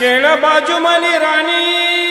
केळबाजू money राणी.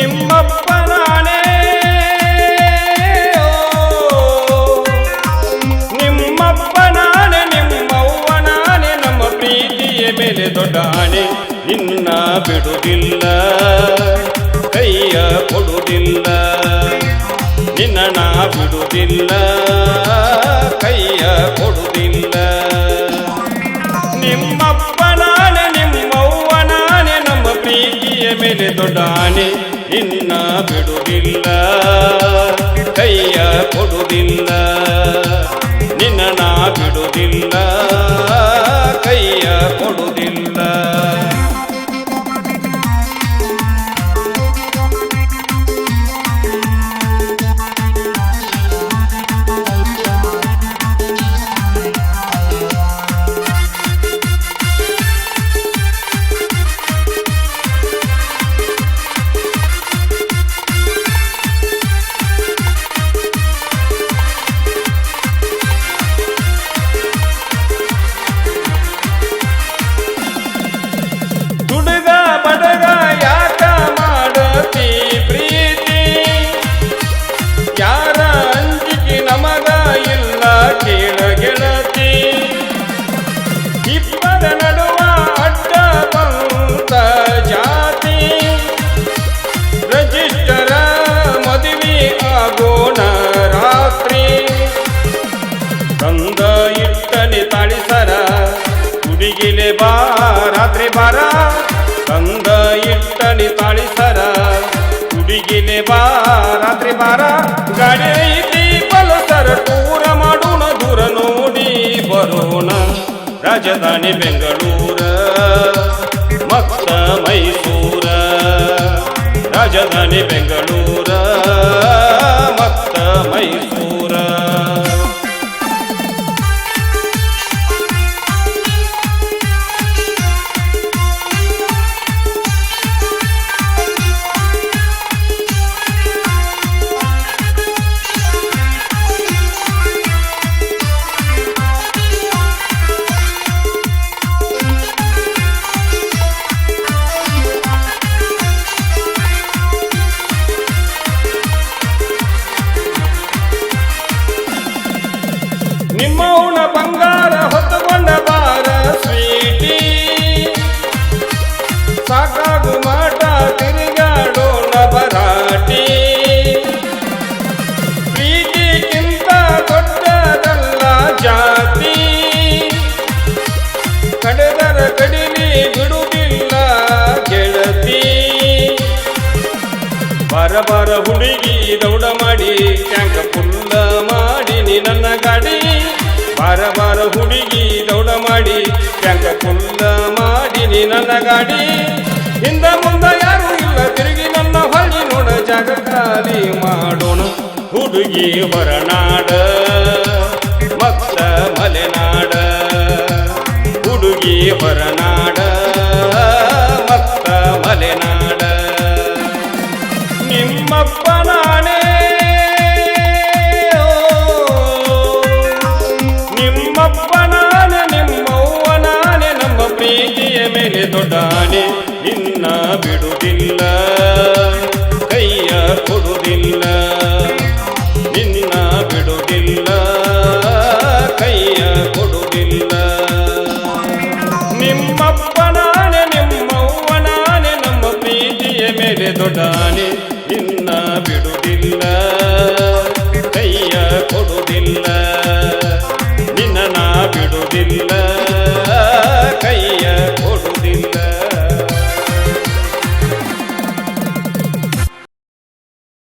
ನಿಮ್ಮಪ್ಪ ನಾನೇ ಓ, ನಿಮ್ಮಪ್ಪ ನಾನೇ ನಿಮ್ಮವ್ವ ನಾನೇ ನಮ್ಮ ಪ್ರೀತಿಯ ಮೇಲೆ ದೊಡ್ಡ ಆಣೆ. ನಿನ್ನ ಬಿಡುವುದಿಲ್ಲ ಕೈಯ ಕೊಡುವುದಿಲ್ಲ. ನಿನ್ನ ಬಿಡುವುದಿಲ್ಲ ಕೈಯ ಕೊಡುವುದಿಲ್ಲ. ನಿಮ್ಮಪ್ಪ ನಾನೆ ನಿಮ್ಮವ್ವ ನಾನೆ ನಮ್ಮ ಪ್ರೀತಿಯ ಮೇಲೆ ದೊಡ್ಡ ಆನೆ ಇನ್ನ ಬಿಡುವುದಿಲ್ಲ ಕೈಯ ಕೊಡುವುದಿಲ್ಲ ಹುಡುಗಿಲೆ ಬಾ, ರಾತ್ರಿ ಬಾರ. ತಂದ ಇಟ್ಟನೆ ತಾಳಿಸರ ಹುಡುಗಿಲೆ ಬಾ, ರಾತ್ರಿ ಬಾರ. ಗಾಡಿ ಐತಿ ಪಲ್ಸರ ಟೂರ ಮಾಡೋಣ, ದೂರ ನೋಡಿ ಬರೋಣ. ರಾಜಧಾನಿ ಬೆಂಗಳೂರ, ಮತ್ತ ಮೈಸೂರ. ರಾಜಧಾನಿ ಬೆಂಗಳೂರ, ಮತ್ತ ಮೈಸೂರ. ನಿಮ್ಮವನ ಬಂಗಾರ ಹೊತ್ತುಕೊಂಡ ಬಾರ ಸ್ವೀಟಿ. ಸಾಕಾಗು ಮಾಟ ತಿರುಗಾಡೋಣ ಬರಾಟಿ. ಪ್ರೀತಿಗಿಂತ ದೊಡ್ಡದಲ್ಲ ಜಾತಿ. ಕಡೆದರ ಕಡಿಲಿ ಬಿಡುವುದಿಲ್ಲ ಗೆಳತಿ. ಬರ ಬರ ಹುಡುಗಿ ದೌಡ ಮಾಡಿ ಗಾಡಿ ಬಾರ ಹುಡುಗಿ ದೌಡ ಮಾಡಿ ಹೆಂಗ ಕುಂದ ಮಾಡಿ ನನ್ನ ಗಾಡಿ. ಹಿಂದ ಮುಂದ ಯಾರು ಇಲ್ಲ, ತಿರುಗಿ ನನ್ನ ಹೊಳ್ಳಿ ನೋಡ ಜಾಗ ಖಾಲಿ ಮಾಡೋಣ ಹುಡುಗಿ ಹೊರನಾಡ, ಮತ್ತ ಮಲೆನಾಡ ಹುಡುಗಿ ಹೊರನಾಡ, ಮತ್ತ ಮಲೆನಾಡ ನಿಮ್ಮಪ್ಪ ಮೇಲೆ ದೊಡ್ಡಾನೆ ನಿನ್ನ ಬಿಡುವುದಿಲ್ಲ. ಕೈಯ ಕೊಡುವುದಿಲ್ಲ. ನಿನ್ನ ಬಿಡುವುದಿಲ್ಲ. ಕೈಯ ಕೊಡುವುದಿಲ್ಲ. ನಿಮ್ಮಪ್ಪನಾನೆ ನಿಮ್ಮವ್ವನಾನೆ ನಮ್ಮ ಪ್ರೀತಿಯ ಮೇಲೆ ದೊಡ್ಡಾನೆ ನಿನ್ನ ಬಿಡುವುದಿಲ್ಲ. ಕೈಯ ಕೊಡುವುದಿಲ್ಲ. ನಿನ್ನ ಬಿಡುವುದಿಲ್ಲ.